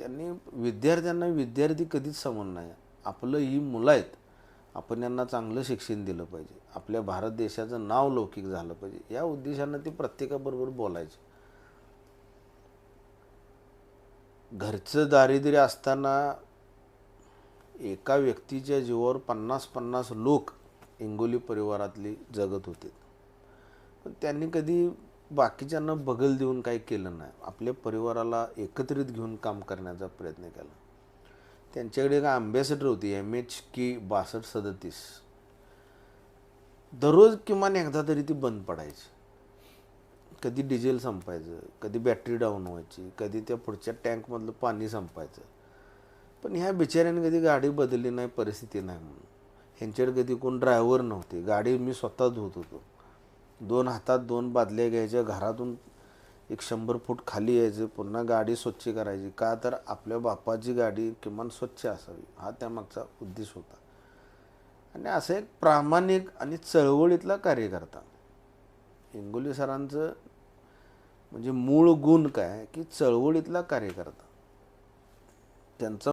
त्यांनी विद्यार्थ्यांना विद्यार्थी कधीच समजून नाही. आपलं ही मुलं आहेत आपण यांना चांगलं शिक्षण दिलं पाहिजे. आपल्या भारत देशाचं नाव लौकिक झालं पाहिजे. या उद्देशानं ते प्रत्येकाबरोबर बोलायचे. घरचं दारिद्र्य असताना एका व्यक्तीच्या जीवावर पन्नास पन्नास लोक इंगोली परिवारातली जगत होते. पण त्यांनी कधी बाकीच्यांना बगल देऊन काही केलं नाही. आपल्या परिवाराला एकत्रित घेऊन काम करण्याचा प्रयत्न केला. त्यांच्याकडे एक अँबॅसेडर होती एम एच की बासष्ट सदतीस. दररोज किमान एकदा तरी ती बंद पडायची. कधी डिझेल संपायचं कधी बॅटरी डाऊन व्हायची कधी त्या पुढच्या टँकमधलं पाणी संपायचं. पण ह्या बिचाऱ्याने कधी गाडी बदलली नाही परिस्थिती नाही म्हणून. ह्यांच्याकडे कधी कोण ड्रायव्हर नव्हते. गाडी मी स्वतः धुत होतो. दोन हातात दोन बादल्या घ्यायच्या घरातून एक शंभर फूट खाली यायचं पुन्हा गाडी स्वच्छ करायची. का तर आपल्या बापाची गाडी किमान स्वच्छ असावी हा त्यामागचा उद्देश होता. आणि असं एक प्रामाणिक आणि चळवळीतला कार्यकर्ता. हिंगोली सरांचं म्हणजे मूळ गुण काय? की चळवळीतला कार्यकर्ता. त्यांचा